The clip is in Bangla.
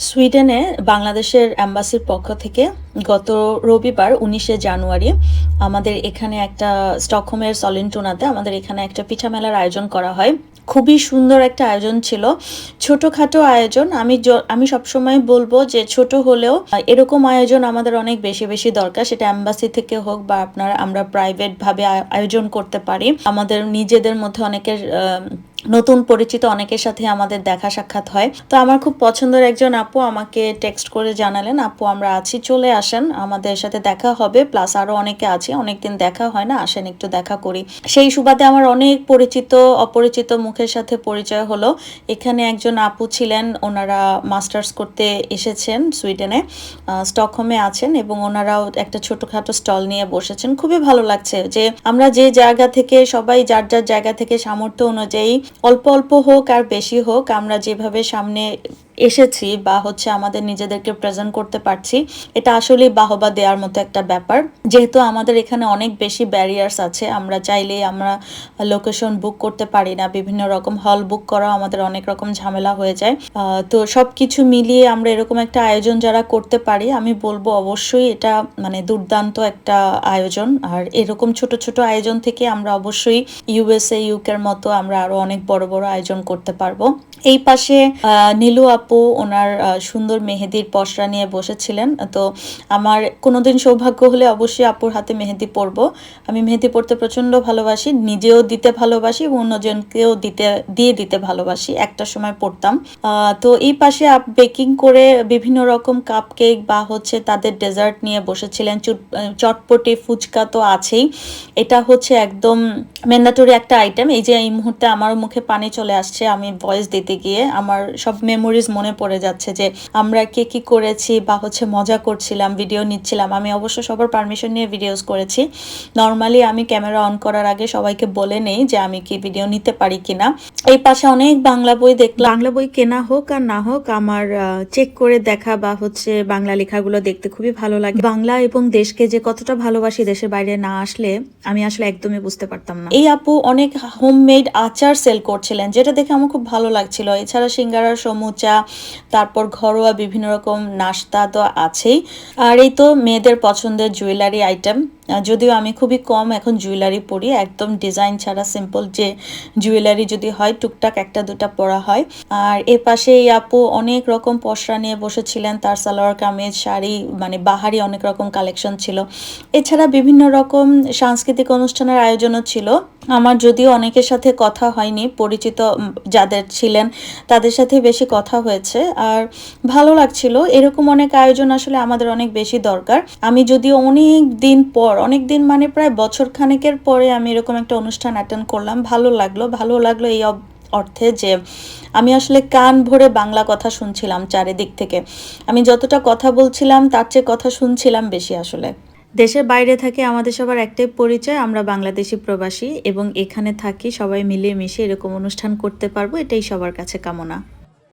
সুইডেনে বাংলাদেশের অ্যাম্বাসির পক্ষ থেকে গত রবিবার উনিশে জানুয়ারি আমাদের এখানে একটা স্টকহোমের সলিনটুনাতে আমাদের এখানে একটা পিঠা মেলার আয়োজন করা হয়। খুবই সুন্দর একটা আয়োজন ছিল। ছোটোখাটো আয়োজন। আমি আমি সবসময় বলব যে ছোট হলেও এরকম আয়োজন আমাদের অনেক বেশি বেশি দরকার। সেটা অ্যাম্বাসি থেকে হোক বা আপনার আমরা প্রাইভেটভাবে আয়- আয়োজন করতে পারি। আমাদের নিজেদের মধ্যে অনেকের নতুন পরিচিত অনেকের সাথে আমাদের দেখা সাক্ষাৎ হয়। তো আমার খুব পছন্দের একজন আপু আমাকে টেক্সট করে জানালেন, আপু, আমরা আছি, চলে আসেন, আমাদের সাথে দেখা হবে। প্লাস আরও অনেকে আছে, অনেকদিন দেখা হয় না, আসেন, একটু দেখা করি। সেই সুবাদে আমার অনেক পরিচিত, অপরিচিত মুখের সাথে পরিচয় হলো। এখানে একজন আপু ছিলেন, ওনারা মাস্টার্স করতে এসেছেন সুইডেনে স্টকহোমে আছেন এবং ওনারাও একটা ছোটখাটো স্টল নিয়ে বসেছেন। খুবই ভালো লাগছে যে আমরা যে জায়গা থেকে, সবাই যার যার জায়গা থেকে সামর্থ্য অনুযায়ী অল্প অল্প হোক আর বেশি হোক আমরা যেভাবে সামনে এসেছি বা হচ্ছে আমাদের নিজেদেরকে প্রেজেন্ট করতে পারছি, এটা আসলে বাহবা দেওয়ার মতো একটা ব্যাপার। যেহেতু আমাদের এখানে অনেক বেশি ব্যারিয়ার্স আছে, আমরা চাইলে আমরা লোকেশন বুক করতে পারি না, বিভিন্ন রকম হল বুক করাও আমাদের অনেক রকম ঝামেলা হয়ে যায়। তো সব কিছু মিলিয়ে আমরা এরকম একটা আয়োজন যারা করতে পারি, আমি বলব অবশ্যই এটা মানে দুর্দান্ত একটা আয়োজন। আর এরকম ছোট ছোট আয়োজন থেকে আমরা অবশ্যই ইউএসএ ইউকের মতো আমরা আরও অনেক বড় বড় আয়োজন করতে পারব। এই পাশে নীলু আপু ওনার সুন্দর মেহেদির পসরা নিয়ে বসেছিলেন। তো আমার কোনোদিন সৌভাগ্য হলে অবশ্যই আপুর হাতে মেহেদি পরবো। আমি মেহেদি পরতে প্রচণ্ড ভালোবাসি, নিজেও দিতে ভালোবাসি এবং অন্যজনকেও দিতে, দিয়ে দিতে ভালোবাসি। একটা সময় পড়তাম তো এই পাশে আপ বেকিং করে বিভিন্ন রকম কাপ কেক বা হচ্ছে তাদের ডেজার্ট নিয়ে বসেছিলেন। চটপটি, ফুচকা তো আছেই। এটা হচ্ছে একদম ম্যান্ডাটরি একটা আইটেম এই যে এই মুহূর্তে আমার মুখে পানি চলে আসছে, আমি ভয়েস দিতে গিয়ে আমার সব মেমোরিজ মনে পড়ে যাচ্ছে যে আমরা কে কি করেছি বা হচ্ছে মজা করছিলাম ভিডিও নিচ্ছিলাম। আমি অবশ্য সবার পারমিশন নিয়ে ভিডিওস করেছি। নর্মালি আমি ক্যামেরা অন করার আগে সবাইকে বলে নেই যে আমি কি ভিডিও নিতে পারি কিনা। এই পাশে অনেক বাংলা বই দেখলাম। বাংলা বই কেনা হোক আর না হোক আমার চেক করে দেখা বা হচ্ছে বাংলা লেখাগুলো দেখতে খুবই ভালো লাগে। বাংলা এবং দেশকে যে কতটা ভালোবাসি দেশের বাইরে না আসলে আমি আসলে একদমই বুঝতে পারতাম না। এই আপু অনেক হোমমেড আচার সেল করছিলেন যেটা দেখে আমার খুব ভালো লাগছিল। এছাড়া সিঙ্গারার সমুচা তারপর ঘরোয়া বিভিন্ন রকম নাস্তা তো আছেই। আর এই তো মেয়েদের পছন্দের জুয়েলারি আইটেম। যদিও আমি খুবই কম এখন জুয়েলারি পরি, একদম ডিজাইন ছাড়া সিম্পল যে জুয়েলারি যদি হয়, টুকটাক একটা দুটা পরা হয়। আর এ পাশে এই আপু অনেক রকম পসরা নিয়ে বসেছিলেন, তার সালোয়ার কামিজ, শাড়ি মানে বাহারি অনেক রকম কালেকশন ছিল। এছাড়া বিভিন্ন রকম সাংস্কৃতিক অনুষ্ঠানের আয়োজনও ছিল। আমার যদিও অনেকের সাথে কথা হয়নি, পরিচিত যাদের ছিলেন তাদের সাথে বেশি কথা হয়েছে আর ভালো লাগছিল। এরকম অনেক আয়োজন আসলে আমাদের অনেক বেশি দরকার। আমি যদিও অনেক দিন পর, অনেক দিন মানে প্রায় বছর খানেকের পরে আমি এরকম একটা অনুষ্ঠান অ্যাটেন্ড করলাম। ভালো লাগল ভালো লাগল এই অর্থে যে আমি আসলে কান ভরে বাংলা কথা শুনছিলাম চারিদিক থেকে। আমি যতটা কথা বলছিলাম, তার চেয়ে কথা শুনছিলাম বেশি আসলে। দেশের বাইরে থাকে, আমাদের সবার একটাই পরিচয়, আমরা বাংলাদেশি প্রবাসী এবং এখানে থাকি, সবাই মিলেমিশে এরকম অনুষ্ঠান করতে পারব, এটাই সবার কাছে কামনা।